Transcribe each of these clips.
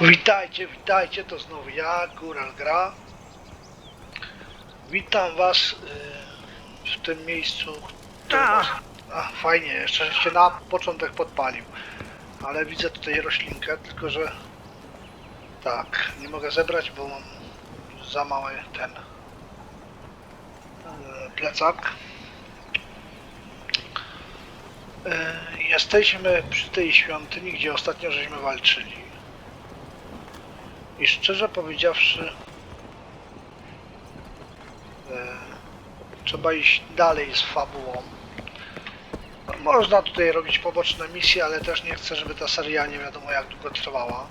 Witajcie, witajcie, to znowu ja, Góral Gra. Witam was y, w tym miejscu. A. was- A, fajnie, jeszcze się na początek podpalił. Ale widzę tutaj roślinkę, tylko że tak, nie mogę zebrać, bo mam za mały ten y, plecak. Y, Jesteśmy przy tej świątyni, gdzie ostatnio żeśmy walczyli. I szczerze powiedziawszy, e, trzeba iść dalej z fabułą. Można tutaj robić poboczne misje, ale też nie chcę, żeby ta seria nie wiadomo jak długo trwała.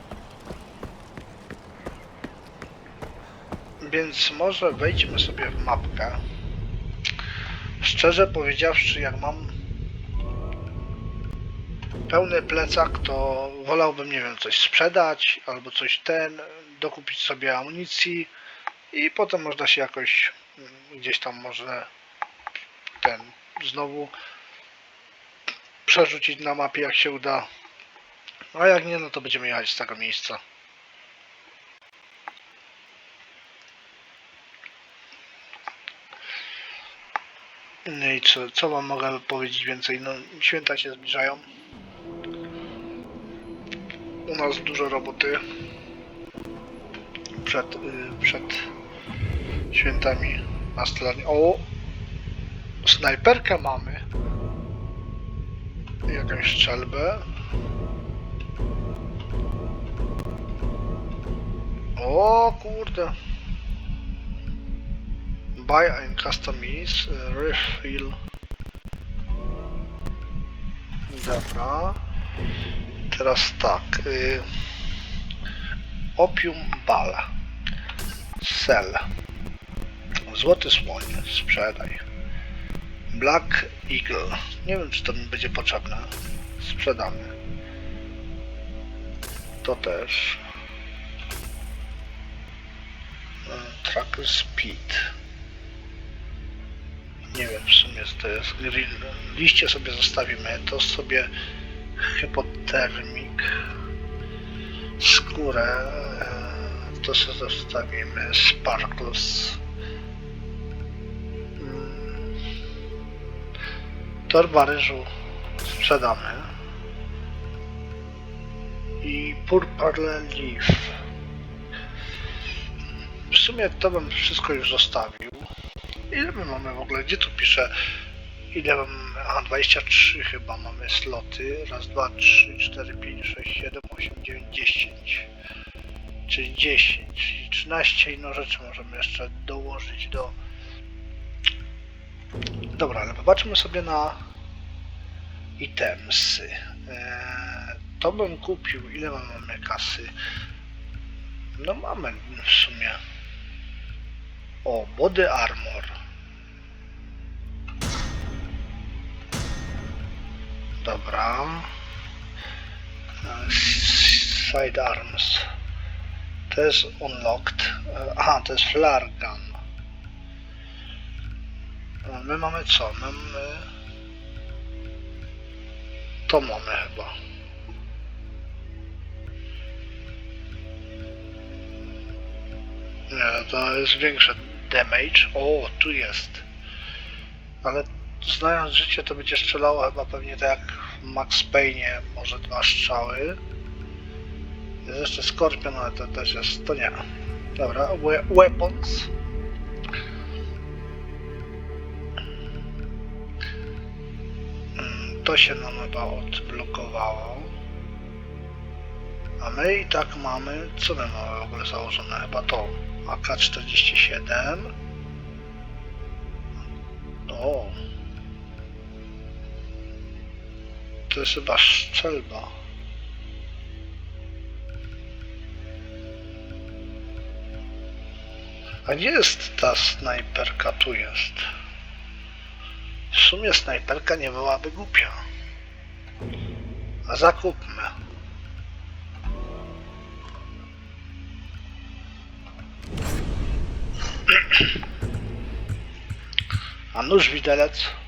Więc może wejdźmy sobie w mapkę. Szczerze powiedziawszy, jak mam pełny plecak, to wolałbym, nie wiem, coś sprzedać albo coś ten, dokupić sobie amunicji i potem można się jakoś mm, gdzieś tam może ten znowu przerzucić na mapie jak się uda. A jak nie, no to będziemy jechać z tego miejsca. No i co, co wam mogę powiedzieć więcej? No, święta się zbliżają. U nas dużo roboty przed, y, przed świętami na stronie. O! Snajperkę mamy. Jakąś strzelbę. O kurde. Buy and customize y, refill. Dobra. Teraz tak. Y, opium bal. Sell. Złoty słoń. Sprzedaj. Black Eagle. Nie wiem, czy to mi będzie potrzebne. Sprzedamy. To też. Tracker Speed. Nie wiem w sumie to jest. Liście sobie zostawimy. To sobie hypotermik. Skórę. e, To sobie zostawimy. Sparkles. Mm. Torba ryżu sprzedamy. I Purple Leaf. W sumie to bym wszystko już zostawił. Ile my mamy w ogóle? Gdzie tu pisze? Ile mam? Aha, 23 chyba mamy sloty. Raz, dwa, trzy, cztery, pięć, sześć, siedem, osiem, dziewięć, dziesięć. Czyli 10. Czyli 13 inno rzeczy możemy jeszcze dołożyć do... Dobra, ale popatrzmy sobie na itemsy. Eee, to bym kupił. Ile my mamy kasy? No mamy w sumie. O, body armor. Dobra. E, Sidearms. To jest unlocked. E, Aha, to jest flare gun. E, My mamy co? Mamy... To mamy chyba. Nie, to jest większe damage. O, tu jest. Ale znając życie, to będzie strzelało chyba pewnie tak jak w Max Payne, może dwa strzały. Jest jeszcze Scorpion, ale to też jest, to nie. Dobra, we weapons. Mm, To się nam chyba odblokowało. A my i tak mamy, co my mamy w ogóle założone? Chyba to. AK-47. O. To jest chyba strzelba. A gdzie jest ta snajperka? Tu jest. W sumie snajperka nie byłaby głupia. A zakupmy. A nóż widelec.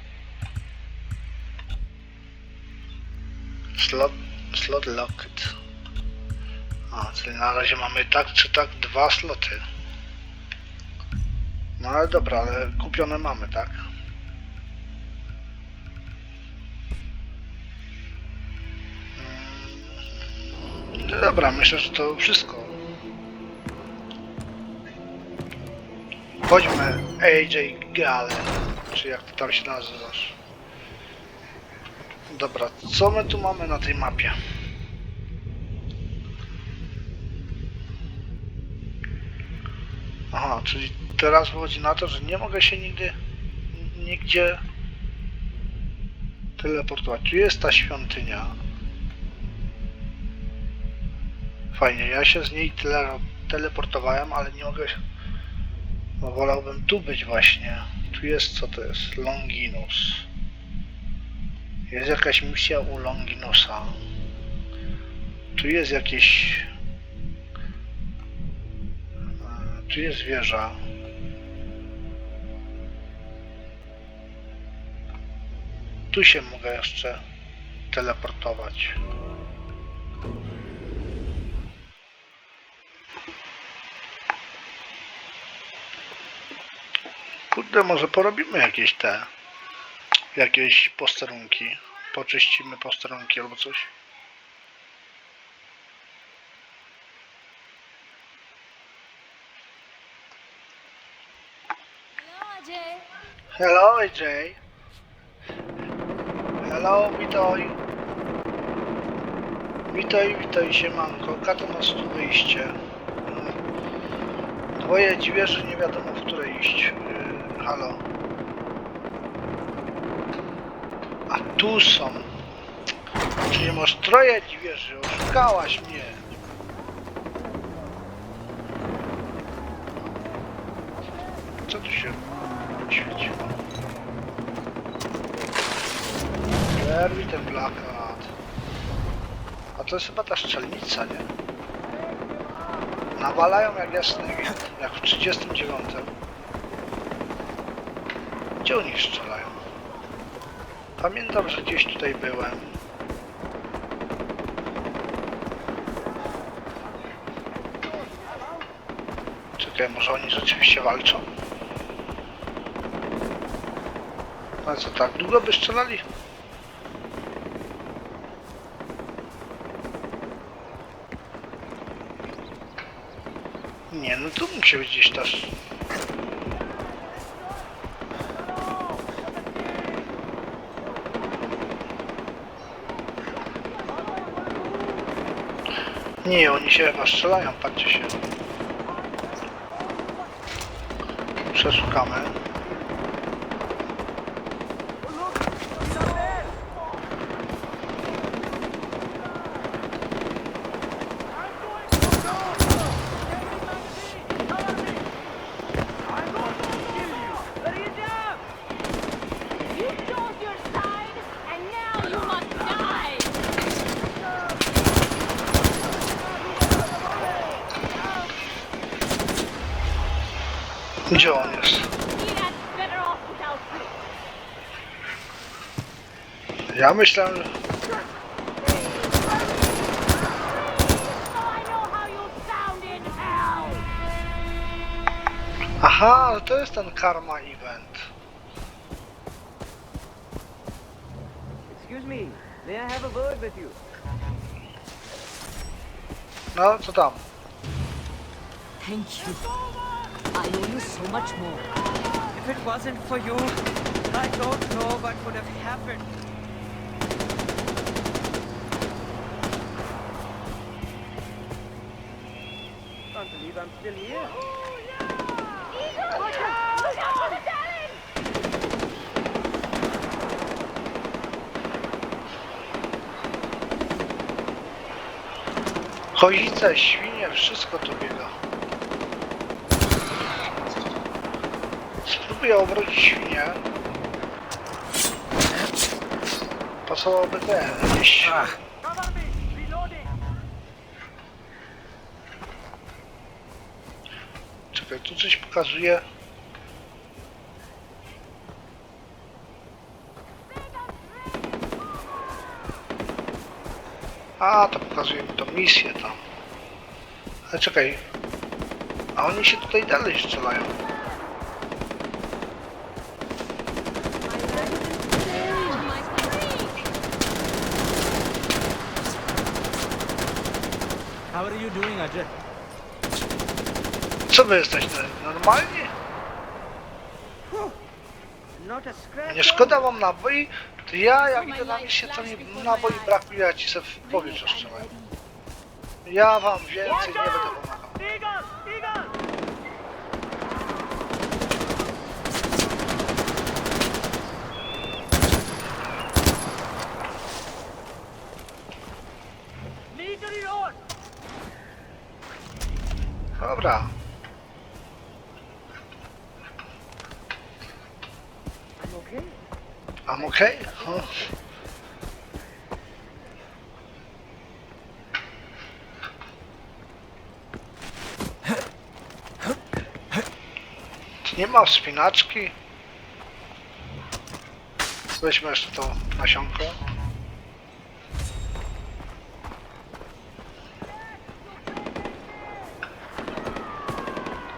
Slot, slot locked. A, czyli na razie mamy tak czy tak dwa sloty. No ale dobra, ale kupione mamy, tak? Mm, dobra, myślę, że to wszystko. Chodźmy AJ Gale, czy jak ty tam się nazywasz. Dobra, co my tu mamy na tej mapie? Aha, czyli teraz wychodzi na to, że nie mogę się nigdy nigdzie teleportować. Tu jest ta świątynia. Fajnie, ja się z niej tele, teleportowałem, ale nie mogę. No wolałbym tu być właśnie. Tu jest co to jest? Longinus. Jest jakaś misja u Longinusa. Tu jest jakieś E, Tu jest wieża. Tu się mogę jeszcze teleportować. Kurde, może porobimy jakieś te, jakieś posterunki. Poczyścimy posterunki albo coś. Hello, AJ. Hello AJ. Hello, witaj. Witaj, witaj siemanko. Kato nas tu wyjście. Dwoje dziwię, że nie wiadomo w które iść. Yy, halo. A tu są. Czyli masz troje dziwierzy, oszukałaś mnie. Co tu się świeciło? Zerwij ten plakat. A to jest chyba ta szczelnica, nie? Nawalają jak jasny jak w 39. Gdzie oni strzelają? Pamiętam, że gdzieś tutaj byłem. Czekaj, może oni rzeczywiście walczą? A co tak długo by strzelali? Nie, no tu musi być gdzieś też. Nie, oni się chyba strzelają, patrzcie się. Przeszukamy. Ja myślałem, że... So I know how you sound in hell! Aha, to jest ten karma event. Excuse me, may I have a word with you? No, co tam? Thank you. I owe you so much more. If it wasn't for you, I don't know what would have happened. I'm still here. Look out! Look out for the! Kozice, świnie, wszystko tu biega. Spróbuję obrodzić świnię. Pasowałoby ten, jakieś... Czekaj, tu coś pokazuje. A, to pokazuje mi to misję tam. Ale czekaj. A oni się tutaj dalej strzelają. How are you doing, Ajay? Co wy jesteście? Normalni? Nie szkoda wam naboi? To ja jak idę na misję to mi naboi brakuje, ja ci se w powietrze. Ja wam więcej nie będę pomagał. Dobra. I'm okay. I'm okay? Huh. Nie ma wspinaczki? Weźmy jeszcze to nasionko.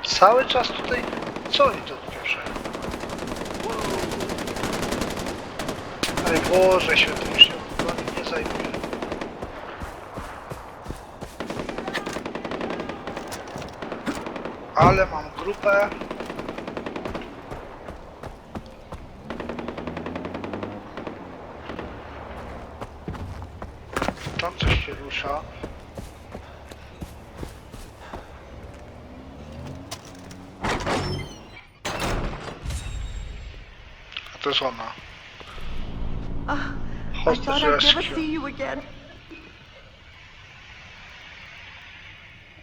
Cały czas tutaj... Co oni tu odpieprzają? Ale Boże się wami nie zajmuję. Ale mam grupę. Tam coś się rusza. A to jest ona. I I'd never see you again.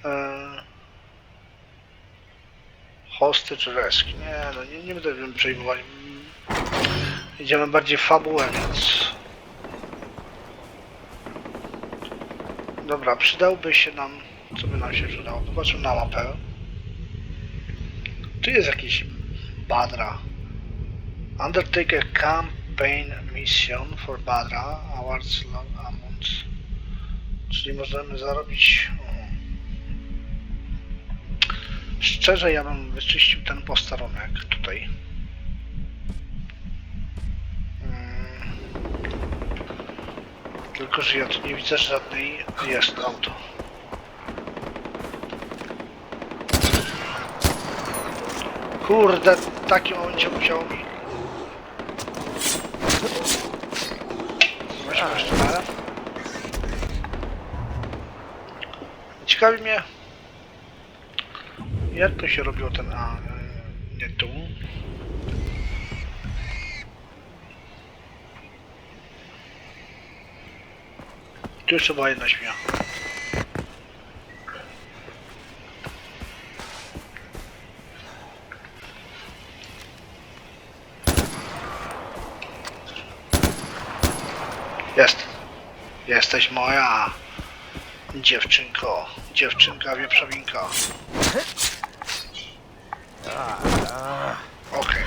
Eee, Hostage Rescue. Nie, no nie, nie będę wiem przejmować. Idziemy bardziej w fabułę, więc... Dobra, przydałby się nam... Co by nam się przydało? Zobaczmy na mapę. Tu jest jakiś Badra. Undertake a campaign mission for Badra. Awards long amounts. Czyli możemy zarobić... Szczerze, ja bym wyczyścił ten posterunek tutaj. Mm. Tylko, że ja tu nie widzę żadnej... Jest auto. Kurde, takim momencie musiał mi... Raz. Ciekawi mnie... Jak to się robiło ten... A, nie tu. Tu jeszcze była jedna śmia. Jest. Jesteś moja. Dziewczynko. Dziewczynka wieprzowinka. Okej.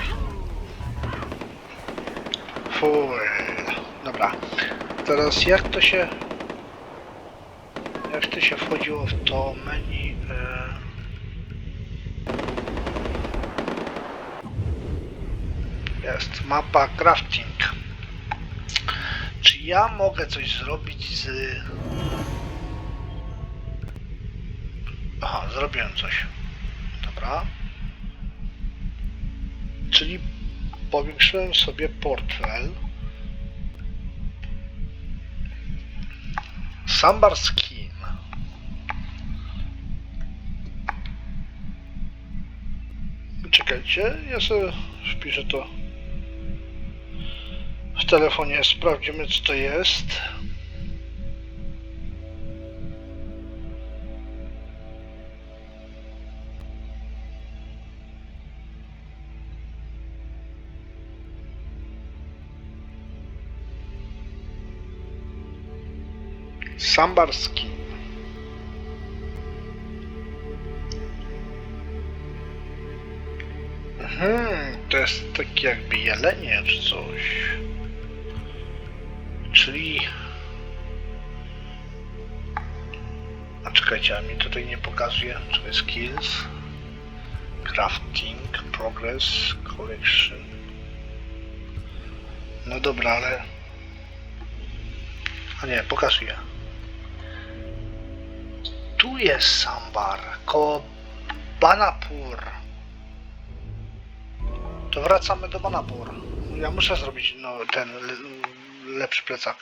Full. Dobra. Teraz jak to się... Jak to się wchodziło w to menu... E... Jest. Mapa crafting. Czy ja mogę coś zrobić z... Aha, zrobiłem coś. Dobra. Czyli powiększyłem sobie portfel. Sambar skin. Czekajcie, ja sobie wpiszę to telefonie, sprawdzimy co to jest. Sambarski. Mhm, to jest taki jakby jelenie czy coś. Czyli... A czekaj. Czekajcie, a mi tutaj nie pokazuje, czy jest skills, crafting, progress, collection. No dobra, ale... A nie, pokazuje. Tu jest Sambar, koło Banapur. To wracamy do Banapur. Ja muszę zrobić no, ten lepszy plecak.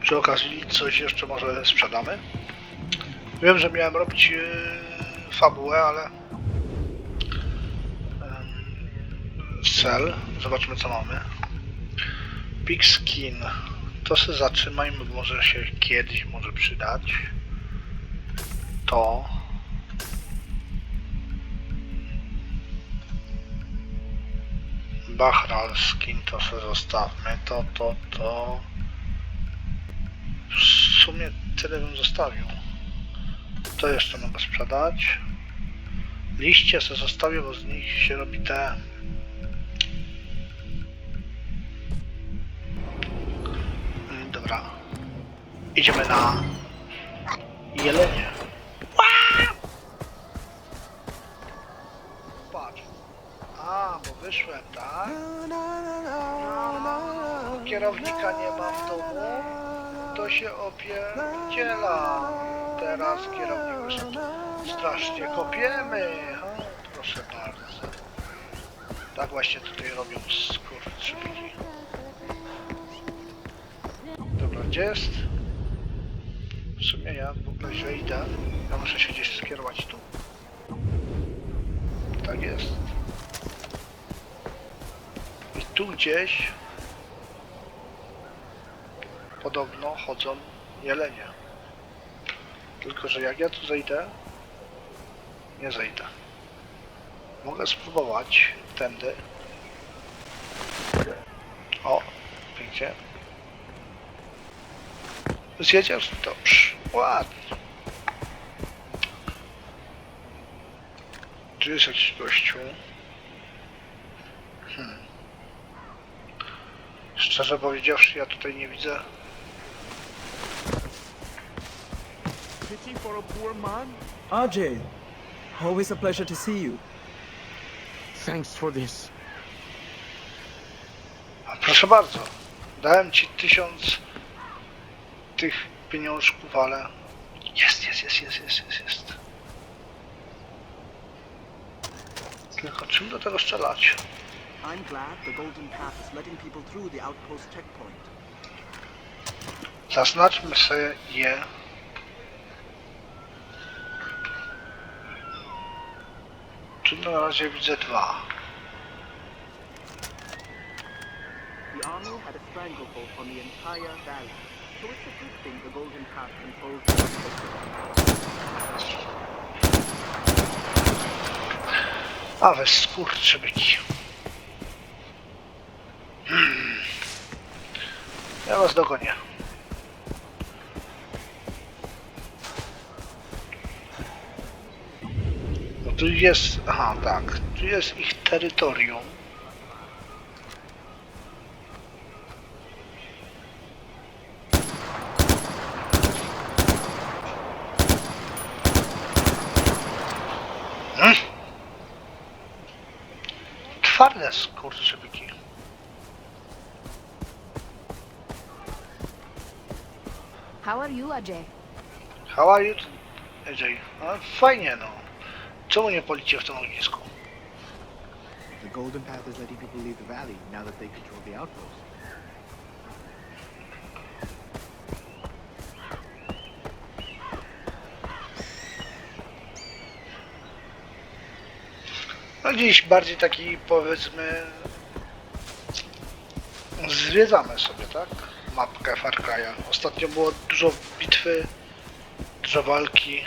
Przy okazji coś jeszcze może sprzedamy. Wiem, że miałem robić yy, fabułę, ale yy, cel. Zobaczmy co mamy. Big skin. To sobie zatrzymajmy, może się kiedyś może przydać. To. Bachral skin to sobie zostawmy. To, to, to. W sumie tyle bym zostawił. To jeszcze mogę sprzedać. Liście sobie zostawię, bo z nich się robi te... Mm, Dobra. Idziemy na... Jelenie. A, bo wyszłem, tak? Kierownika nie ma w domu. To się opierdziela. Teraz kierownik wyszedł. Strasznie kopiemy. Proszę bardzo. Tak właśnie tutaj robią skurczyki. Dobra, gdzie jest? W sumie ja w ogóle źle idę. Ja muszę się gdzieś skierować tu. Tak jest. Tu gdzieś podobno chodzą jelenie. Tylko, że jak ja tu zejdę, nie zejdę. Mogę spróbować tędy. O, pięknie. Zjedziesz? Dobrze. Ładnie. Tu jest jakiś gościu. Hmm. Szczerze powiedziawszy, ja tutaj nie widzę Pity for a poor man? RJ, always a pleasure to see you. Thanks for this. A proszę bardzo, dałem ci tysiąc tych pieniążków, ale jest, jest, jest, jest, jest, jest, jest. Tylko czym do tego strzelać? I'm glad the Golden Path is letting people through the outpost checkpoint. Zaznaczmy sobie je. Tu na razie widzę dwa. The army had a stranglehold on the entire valley, so it's a good thing the Golden Path controls the outpost. A we skurczybyki. Hmm. Ja was dogonię. No tu jest, aha tak, tu jest ich terytorium. Hmm? Twarde skurczybyki. How are you, Ajay? How are you, AJ? No, fajnie no. Czemu nie policie w tym ognisku? The Golden Path is letting people leave the valley now that they control the outpost. No dziś bardziej taki powiedzmy zwiedzamy sobie, tak? Mapkę Far Cry'a. Ostatnio było dużo bitwy, dużo walki.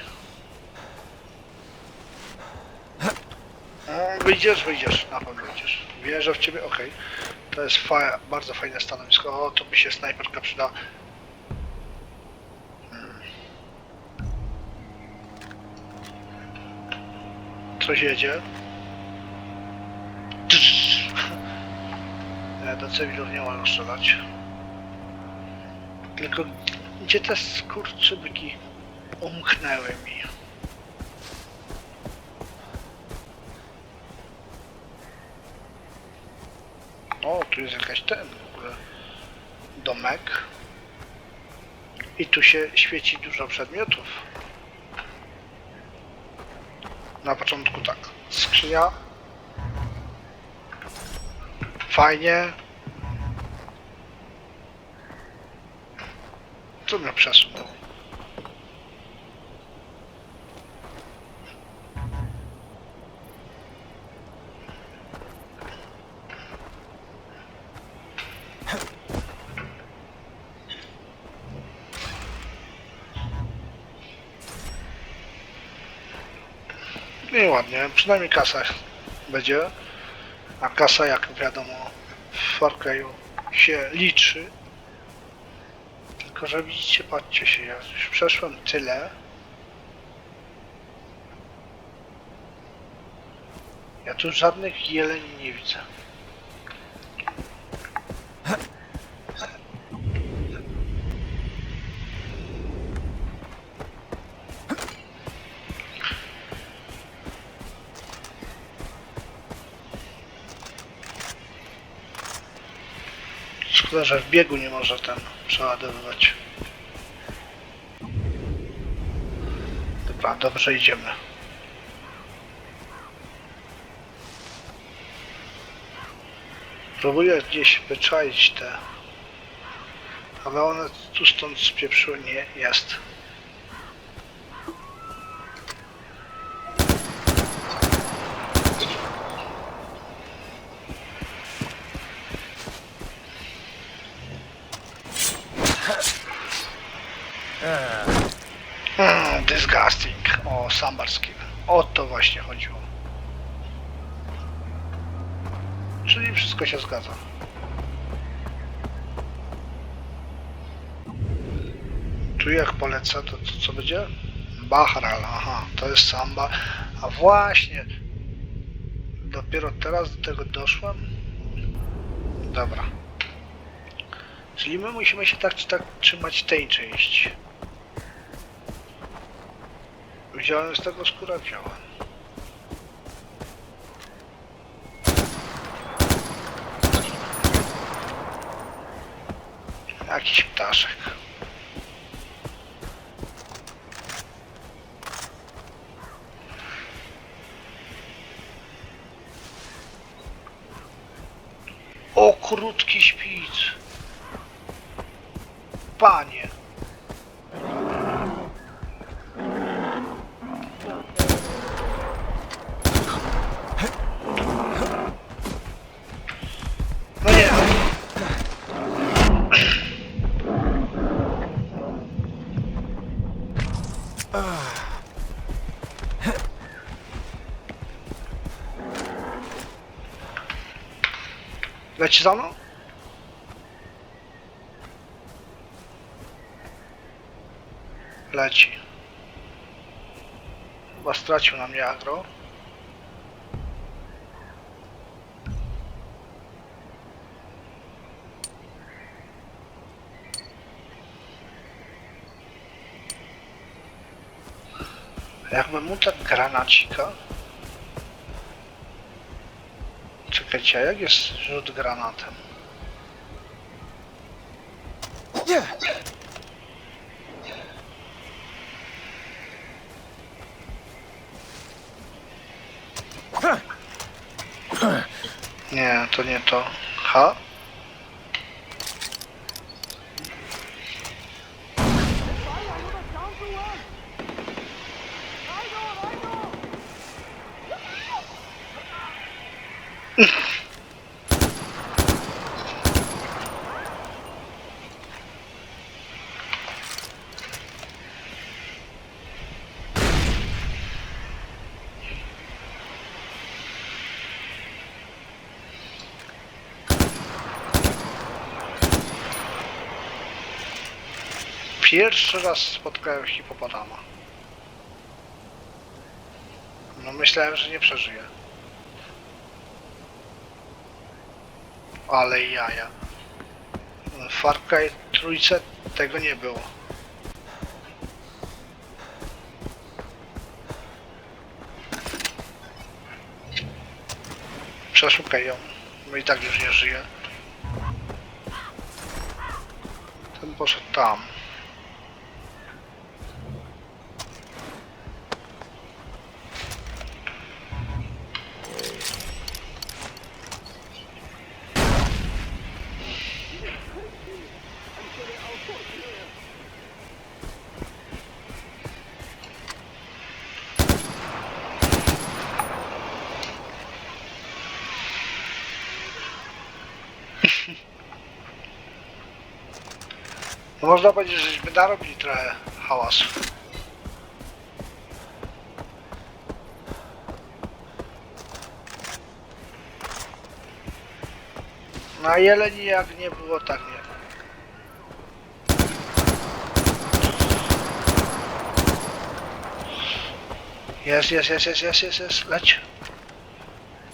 No, wyjdziesz, wyjdziesz, na pewno wyjdziesz. Wierzę w ciebie, okej. To jest fa bardzo fajne stanowisko. O, to by się snajperka przyda. Hmm. Coś jedzie. Nie, do cywilów nie wolno strzelać. Tylko gdzie te skurczybyki umknęły mi? O, tu jest jakaś ten w ogóle domek. I tu się świeci dużo przedmiotów. Na początku tak. Skrzynia. Fajnie. Mnie przesunął? I ładnie, przynajmniej kasa będzie. A kasa, jak wiadomo, w Far się liczy. Tylko, że widzicie, patrzcie się, ja już przeszłem tyle. Ja tu żadnych jeleni nie widzę. Szkoda, że w biegu nie może ten przeładowywać. Dobra, dobrze idziemy. Próbuję gdzieś wyczaić te... Ale one tu stąd spieprzyły. Nie, jest. Hmm, disgusting. O, sambarski. O to właśnie chodziło. Czyli wszystko się zgadza. Tu jak polecę, to, to co będzie? Bahral, aha, to jest samba. A właśnie, dopiero teraz do tego doszłem? Dobra. Czyli my musimy się tak czy tak trzymać tej części. Wziąłem z tego skóra, wziąłem. Jakiś ptaszek. O, krótki śpic. Panie. No nie. Leci za mną? Leci. Chyba stracił na mnie agro. Jakby mu tak granacika. Czekajcie, a jak jest rzut granatem? Nie, to nie to. Ha? Pierwszy raz spotkałem hipopotama. No myślałem, że nie przeżyję. Ale jaja. Far Cry trójce tego nie było. Przeszukaj ją. No i tak już nie żyje. Ten poszedł tam. No można powiedzieć, żeśmy narobili trochę hałasu. Na jeleni jak nie było, tak nie. Jest, jest, jest, jest, jest, jest, jest, leć.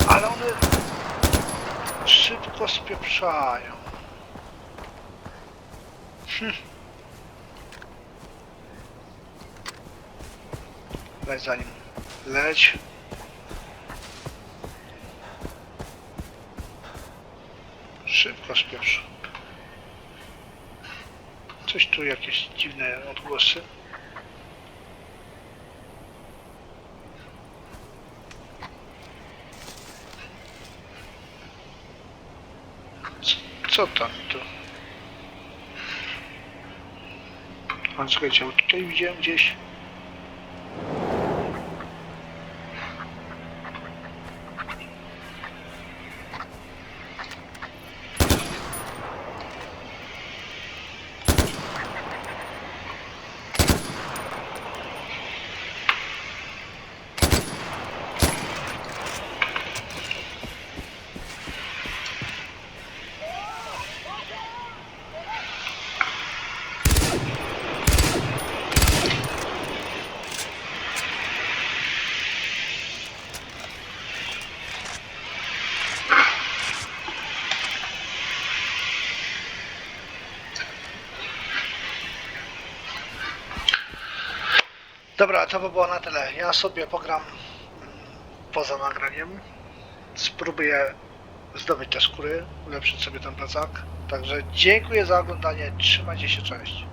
Ale one szybko spieprzają. Leć za nim. Leć. Szybko śpiesz. Coś tu jakieś dziwne odgłosy. Co, tam tu? A czekajcie, tutaj widziałem gdzieś. Dobra, to by było na tyle. Ja sobie pogram mm, poza nagraniem. Spróbuję zdobyć te skóry, ulepszyć sobie ten plecak. Także dziękuję za oglądanie. Trzymajcie się, cześć.